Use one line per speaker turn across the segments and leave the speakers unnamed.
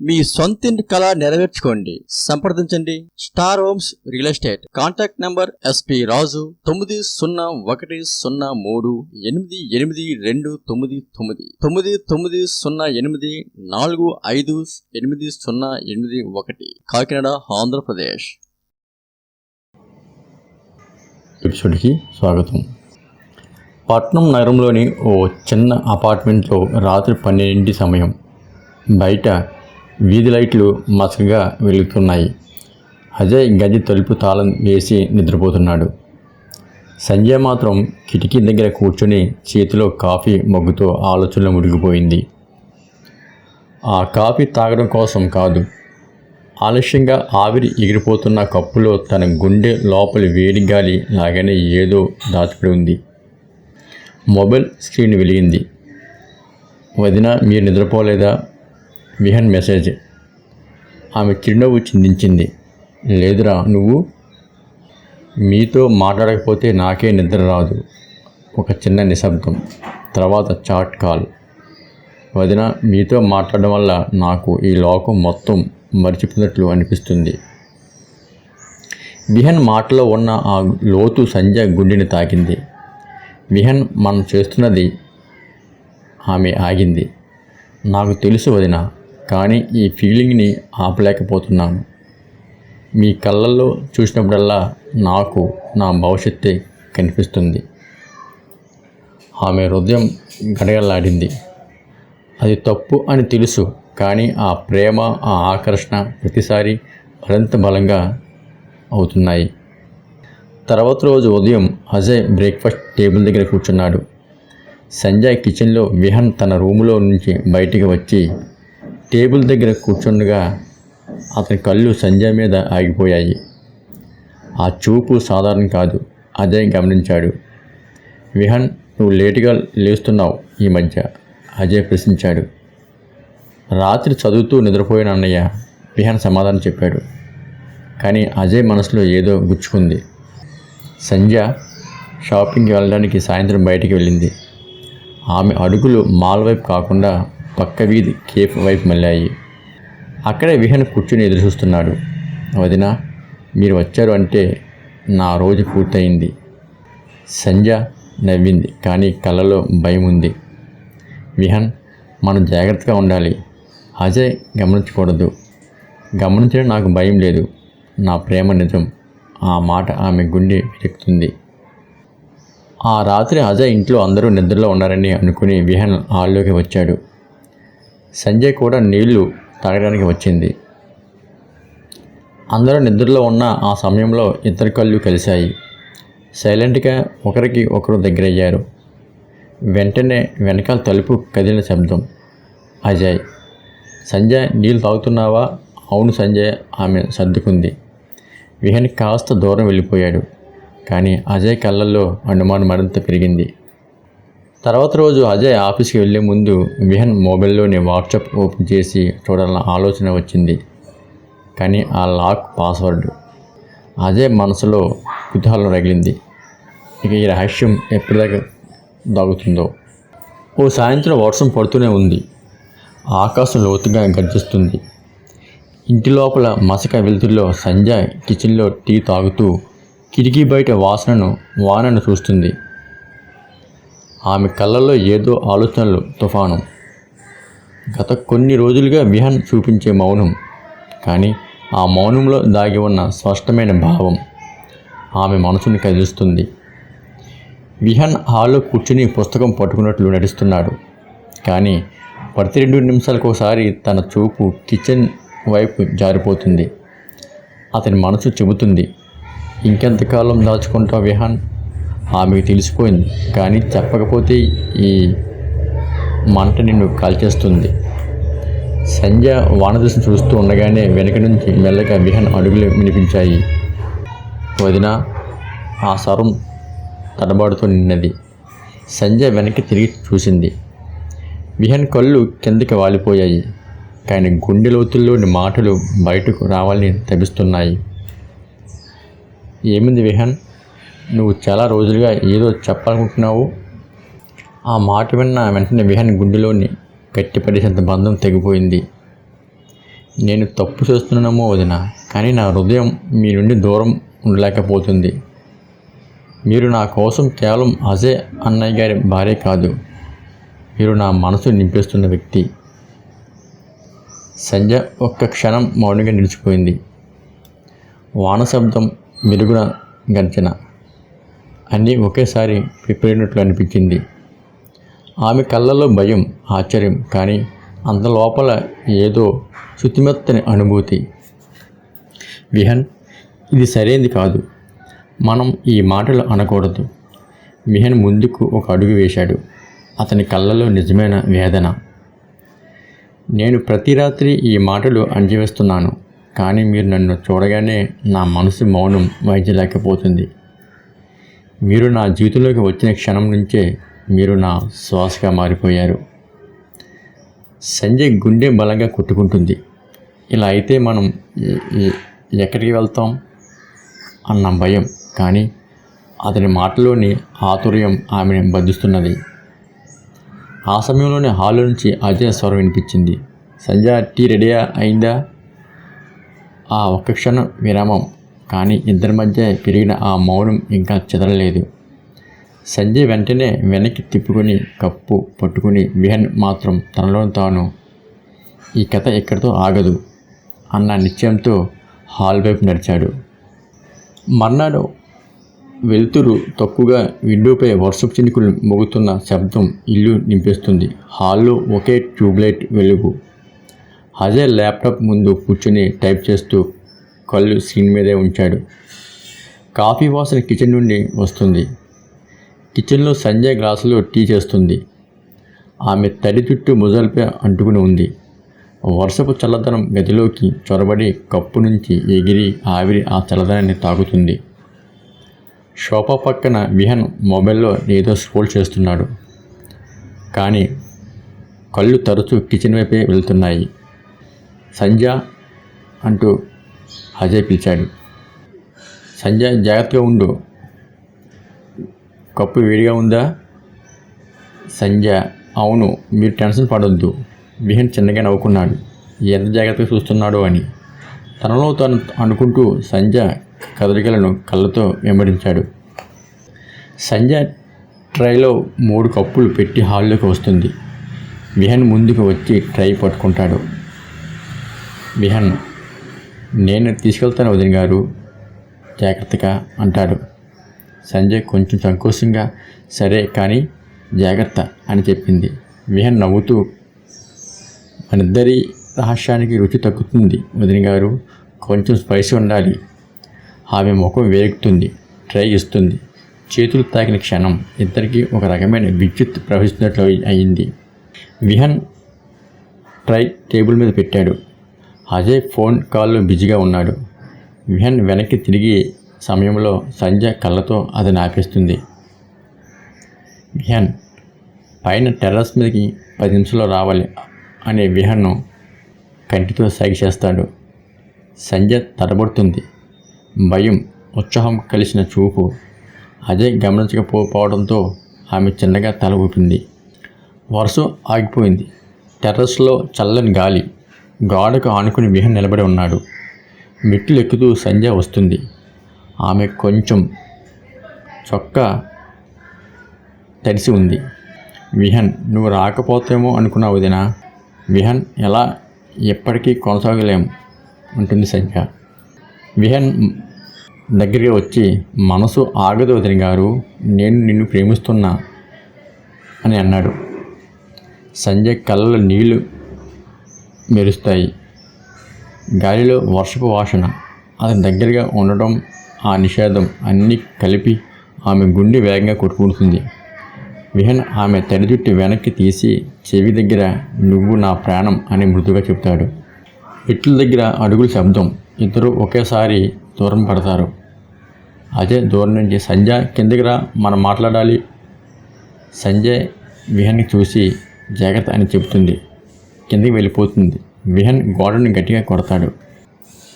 మీ సొంతింటి కళ నెరవేర్చుకోండి. సంప్రదించండి. Star homes real estate. Contact number SP Raju తొమ్మిది సున్నా ఒకటి సున్నా మూడు ఎనిమిది ఎనిమిది రెండు తొమ్మిది తొమ్మిది. తొమ్మిది తొమ్మిది సున్నా ఎనిమిది నాలుగు ఐదు ఎనిమిది సున్నా ఎనిమిది ఒకటి. కాకినాడ ఆంధ్రప్రదేశ్.
ఎపిసోడ్కి స్వాగతం. పట్నం నగరంలోని ఓ చిన్న అపార్ట్మెంట్లో రాత్రి పన్నెండింటి సమయం. బయట వీధి లైట్లు మసకగా వెలుగుతున్నాయి. అజయ్ గది తలుపు తాళం వేసి నిద్రపోతున్నాడు. సంజయ్ మాత్రం కిటికీ దగ్గర కూర్చొని చేతిలో కాఫీ మగ్గుతో ఆలోచనలో మునిగిపోయింది. ఆ కాఫీ తాగడం కోసం కాదు ఆలస్యంగా ఆవిరి ఎగిరిపోతున్న కప్పులో తన గుండె లోపలి వేడి గాలి లాగానే ఏదో దాచిపడి ఉంది. మొబైల్ స్క్రీన్ వెలిగింది. వదిన మీరు నిద్రపోలేదా? విహన్ మెసేజ్. ఆమె చిరునవ్వు చిందించింది. లేదురా నువ్వు? మీతో మాట్లాడకపోతే నాకే నిద్ర రాదు. ఒక చిన్న నిశ్శబ్దం. తర్వాత చాట్ కాల్. వదిన మీతో మాట్లాడడం వల్ల నాకు ఈ లోకం మొత్తం మర్చిపోయినట్లు అనిపిస్తుంది. విహన్ మాటలో ఉన్న ఆ లోతు సంజయ్ గుండెని తాకింది. విహన్ మనం చేస్తున్నది ఆమె ఆగింది. నాకు తెలుసు వదిన కానీ ఈ ఫీలింగ్ని ఆపలేకపోతున్నాను. మీ కళ్ళల్లో చూసినప్పుడల్లా నాకు నా భవిష్యత్తే కనిపిస్తుంది. ఆమె హృదయం గడగలాడింది అది తప్పు అని తెలుసు కానీ ఆ ప్రేమ ఆ ఆకర్షణ ప్రతిసారి మరింత బలంగా అవుతున్నాయి. తర్వాత రోజు ఉదయం అజయ్ బ్రేక్ఫాస్ట్ టేబుల్ దగ్గర కూర్చున్నాడు. సంజయ్ కిచెన్లో విహన్ తన రూములో నుంచి బయటికి వచ్చి టేబుల్ దగ్గర కూర్చుండగా అతని కళ్ళు సంజయ్ మీద ఆగిపోయాయి. ఆ చూపు సాధారణం కాదు అజయ్ గమనించాడు. విహన్ నువ్వు లేటుగా లేస్తున్నావు ఈ మధ్య అజయ్ ప్రశ్నించాడు. రాత్రి చదువుతూ నిద్రపోయిన అన్నయ్య విహాన్ సమాధానం చెప్పాడు. కానీ అజయ్ మనసులో ఏదో గుచ్చుకుంది. సంధ్య షాపింగ్కి వెళ్ళడానికి సాయంత్రం బయటికి వెళ్ళింది. ఆమె అడుగులు మాల్ వైపు కాకుండా పక్క వీధి కేఫ్ వైపు మళ్ళాయి. అక్కడే విహన్ కూర్చుని ఎదురుచూస్తున్నాడు. వదిన మీరు వచ్చారు అంటే నా రోజు పూర్తయింది. సంధ్య నవ్వింది కానీ కళ్ళలో భయం ఉంది. విహన్ మనం జాగ్రత్తగా ఉండాలి. అజయ్ గమనించకూడదు. గమనించడం నాకు భయం లేదు. నా ప్రేమ నిజం. ఆ మాట ఆమె గుండె విరెక్కుతుంది ఆ రాత్రి అజయ్ ఇంట్లో అందరూ నిద్రలో ఉన్నారని అనుకుని విహన్ హాల్లోకి వచ్చాడు. సంజయ్ కూడా నీళ్ళు తాగడానికి వచ్చింది. అందరూ నిద్రలో ఉన్న ఆ సమయంలో ఇద్దరు కళ్ళు కలిశాయి. సైలెంట్గా ఒకరికి ఒకరు దగ్గరయ్యారు. వెంటనే వెనకాల తలుపు కదిలిన శబ్దం. అజయ్ సంజయ్ నీళ్ళు తాగుతున్నావా? అవును సంజయ్ ఆమె సర్దుకుంది. విహన్ కాస్త దూరం వెళ్ళిపోయాడు. కానీ అజయ్ కళ్ళల్లో అనుమానం మరింత పెరిగింది. తర్వాత రోజు అజయ్ ఆఫీస్కి వెళ్ళే ముందు విహన్ మొబైల్లోని వాట్సాప్ ఓపెన్ చేసి చూడాలన్న ఆలోచన వచ్చింది. కానీ ఆ లాక్ పాస్వర్డ్. అజయ్ మనసులో కుతూహలం రగిలింది. ఇక ఈ రహస్యం ఎప్పటిదాకా దాగుతుందో? ఓ సాయంత్రం వర్షం పడుతూనే ఉంది. ఆకాశం లోతుగా గర్జిస్తుంది. ఇంటి లోపల మసక వెలుతుల్లో సంజయ్ కిచెన్లో టీ తాగుతూ కిటికీ బయట వాసనను వానను చూస్తుంది. ఆమె కళ్ళల్లో ఏదో ఆలోచనలు తుఫాను. గత కొన్ని రోజులుగా విహన్ చూపించే మౌనం. కానీ ఆ మౌనంలో దాగి ఉన్న స్పష్టమైన భావం ఆమె మనసుని కదిలిస్తుంది. విహన్ హాల్లో కూర్చుని పుస్తకం పట్టుకున్నట్లు నడుస్తున్నాడు కానీ ప్రతి రెండు నిమిషాలకు ఒకసారి తన చూపు కిచెన్ వైపు జారిపోతుంది. అతని మనసు చెబుతుంది ఇంకెంతకాలం దాచుకుంటావు విహాన్ ఆమెకు తెలిసిపోయింది. కానీ చెప్పకపోతే ఈ మంట నిన్ను కాల్చేస్తుంది. సంధ్య వానదశను చూస్తూ ఉండగానే వెనక నుంచి మెల్లగా విహన్ అడుగులు వినిపించాయి. వదిన ఆ స్వరం తడబాడుతూ నిన్నది. సంజయ్ వెనక్కి తిరిగి చూసింది. విహన్ కళ్ళు కిందకి వాలిపోయాయి. కానీ గుండె లోతుల్లోని మాటలు బయటకు రావాలని తపిస్తున్నాయి. ఏమింది విహన్? నువ్వు చాలా రోజులుగా ఏదో చెప్పాలనుకుంటున్నావు. ఆ మాట విన్న వెంటనే విహన్ గుండెలోని గట్టిపడేసేంత బంధం తెగిపోయింది. నేను తప్పు చేస్తున్నానేమో వదిన కానీ నా హృదయం మీ నుండి దూరం ఉండలేకపోతుంది. మీరు నా కోసం కేవలం అజయ్ అన్నయ్య గారి భార్య కాదు మీరు నా మనసు నింపేస్తున్న వ్యక్తి. సంజయ్ ఒక్క క్షణం మౌనంగా నిలిచిపోయింది. వాన శబ్దం మెరుగున గర్జన అన్నీ ఒకేసారి విపరీనట్లు అనిపించింది. ఆమె కళ్ళల్లో భయం ఆశ్చర్యం కానీ అంత లోపల ఏదో శుతిమెత్తని అనుభూతి. విహన్ ఇది సరైనది కాదు. మనం ఈ మాటలు అనకూడదు. విహన్ ముందుకు ఒక అడుగు వేశాడు. అతని కళ్ళలో నిజమైన వేదన. నేను ప్రతి రాత్రి ఈ మాటలు అంజవేస్తున్నాను కానీ మీరు నన్ను చూడగానే నా మనసు మౌనం వహించలేకపోతుంది మీరు నా జీవితంలోకి వచ్చిన క్షణం నుంచే మీరు నా శ్వాసగా మారిపోయారు. సంజయ్ గుండె బలంగా కొట్టుకుంటుంది. ఇలా అయితే మనం ఎక్కడికి వెళ్తాం? అన్న భయం. కానీ అతని మాటలోని ఆతుర్యం ఆమెను బంధిస్తున్నది. ఆ సమయంలోనే హాల్ నుంచి అజయ్ స్వరం వినిపించింది. సంజయ్ టీ రెడీ అయిందా? ఆ ఒక్క క్షణం విరామం. కానీ ఇద్దరి మధ్య పెరిగిన ఆ మౌనం ఇంకా చెదరలేదు. సంజయ్ వెంటనే వెనక్కి తిప్పుకొని కప్పు పట్టుకుని విహన్ మాత్రం తనలో తాను. ఈ కథ ఎక్కడితో ఆగదు అన్న నిశ్చయంతో హాల్ వైపు నడిచాడు. మర్నాడు వెలుతురు తక్కువగా విండోపై వర్షపు చినుకులు మోగుతున్న శబ్దం ఇల్లు నింపేస్తుంది. హాల్లో ఒకే ట్యూబ్లైట్ వెలుగు. అజయ్ ల్యాప్టాప్ ముందు కూర్చొని టైప్ చేస్తూ కళ్ళు స్క్రీన్ మీదే ఉంచాడు. కాఫీ వాసన కిచెన్ నుండి వస్తుంది. కిచెన్లో సంజయ్ గ్లాసులో టీ చేస్తుంది. ఆమె తడి చుట్టూ ముజల్పై అంటుకుని ఉంది. వర్షపు చల్లదనం గదిలోకి చొరబడి కప్పు నుంచి ఎగిరి ఆవిరి ఆ చల్లదనాన్ని తాకుతుంది. షోపా పక్కన విహన్ మొబైల్లో ఏదో స్క్రోల్ చేస్తున్నాడు. కానీ కళ్ళు తరచూ కిచెన్ వైపే వెళ్తున్నాయి. సంజ అంటూ అజయ్ పిలిచాడు. సంజయ్ జాగ్రత్తగా ఉండు. కప్పు వేడిగా ఉందా? సంజయ్ అవును మీరు టెన్షన్ పడొద్దు. బిహన్ చిన్నగా నవ్వుకున్నాడు. ఎంత జాగ్రత్తగా చూస్తున్నాడో అని. తనలో తను అనుకుంటూ సంజ కదలికలను కళ్ళతో వెంబడించాడు. సంజ ట్రైలో మూడు కప్పులు పెట్టి హాల్లోకి వస్తుంది. బిహన్ ముందుకు వచ్చి ట్రై పట్టుకుంటాడు. బిహన్ నేను తీసుకెళ్తాను వదిన గారు. జాగ్రత్తగా అంటాడు. సంజయ్ కొంచెం సంకోచంగా సరే కానీ జాగ్రత్త అని చెప్పింది. విహన్ నవ్వుతూ మనిద్దరి రహస్యానికి రుచి తగ్గుతుంది వదిన గారు. కొంచెం స్పైసీ ఉండాలి. ఆమె ముఖం వేగుతుంది ట్రై ఇస్తుంది చేతులు తాకిన క్షణం ఇద్దరికీ ఒక రకమైన విద్యుత్ ప్రవహిస్తున్నట్లు అయింది. విహన్ ట్రై టేబుల్ మీద పెట్టాడు. అజయ్ ఫోన్ కాల్లో బిజీగా ఉన్నాడు. విహన్ వెనక్కి తిరిగి సమయంలో సంజయ్ కళ్ళతో అది ఆపేస్తుంది. విహన్ పైన టెర్రస్ మీదకి పది నిమిషాల్లో రావాలి అనే విహన్ను కంటితో సైగ చేస్తాడు. సంజయ్ తడబడుతుంది. భయం ఉత్సాహం కలిసిన చూపు అజయ్ గమనించకపోవడంతో ఆమె చిన్నగా తల ఊపింది. వర్షం ఆగిపోయింది. టెర్రస్లో చల్లని గాలి గోడకు ఆనుకుని విహన్ నిలబడి ఉన్నాడు. మెట్లు ఎక్కుతూ సంధ్య వస్తుంది. ఆమె కొంచెం చొక్కా తడిసి ఉంది. విహన్ నువ్వు రాకపోతేమో అనుకున్నావు వదినా. విహన్ ఎలా ఎప్పటికీ కొనసాగలేం ఉంటుంది సంధ్య. విహన్ దగ్గరికి వచ్చి మనసు ఆగదు వదిన గారు నేను నిన్ను ప్రేమిస్తున్నా అని అన్నాడు. సంజయ్ కళ్ళలో నీళ్ళు మెరుస్తాయి. గాలిలో వర్షపు వాసన అతని దగ్గరగా ఉండడం ఆ నిషేధం అన్నీ కలిపి ఆమె గుండె వేగంగా కొట్టుకుంటుంది. విహన్ ఆమె తడి జుట్టు వెనక్కి తీసి చెవి దగ్గర నువ్వు నా ప్రాణం అని మృదుగా చెప్తాడు ఇట్ల దగ్గర అడుగుల శబ్దం ఇద్దరు ఒకేసారి దూరం పడతారు. అజయ్ దూరం నుంచి సంజయ్ కిందకి రా మనం మాట్లాడాలి. సంజయ్ విహన్ని చూసి జాగ్రత్త అని చెబుతుంది. కిందకి వెళ్ళిపోతుంది. విహన్ గోడని గట్టిగా కొడతాడు.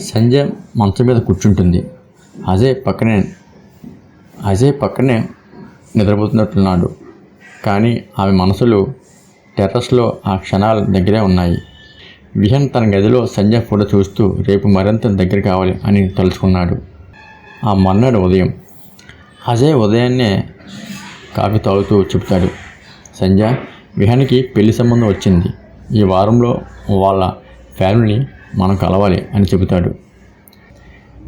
సంజయ్ మంచం మీద కూర్చుంటుంది. అజయ్ పక్కనే అజయ్ పక్కనే నిద్రపోతున్నట్టున్నాడు. కానీ ఆమె మనసులు టెర్రస్లో ఆ క్షణాల దగ్గరే ఉన్నాయి. విహన్ తన గదిలో సంజయ్ ఫోటో చూస్తూ రేపు మరింత దగ్గర కావాలి అని తలుచుకున్నాడు. ఆ మర్నాడు ఉదయం. అజయ్ ఉదయాన్నే కాఫీ తాగుతూ చెబుతాడు. సంజయ్ విహానికి పెళ్ళి సంబంధం వచ్చింది. ఈ వారంలో వాళ్ళ ఫ్యామిలీని మనం కలవాలి అని చెబుతాడు.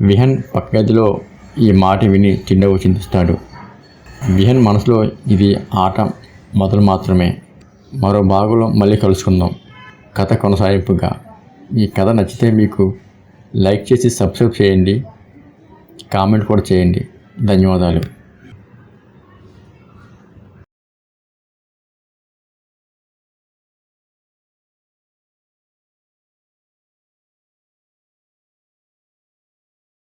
విహన్ పక్క గదిలో ఈ మాట విని చిన్నగా చింతిస్తాడు విహన్ మనసులో ఇది ఆట మొదలు మాత్రమే. మరో భాగంలో మళ్ళీ కలుసుకుందాం. కథ కొనసాగింపుగా. ఈ కథ నచ్చితే మీకు లైక్ చేసి సబ్స్క్రైబ్ చేయండి. కామెంట్ కూడా చేయండి. ధన్యవాదాలు.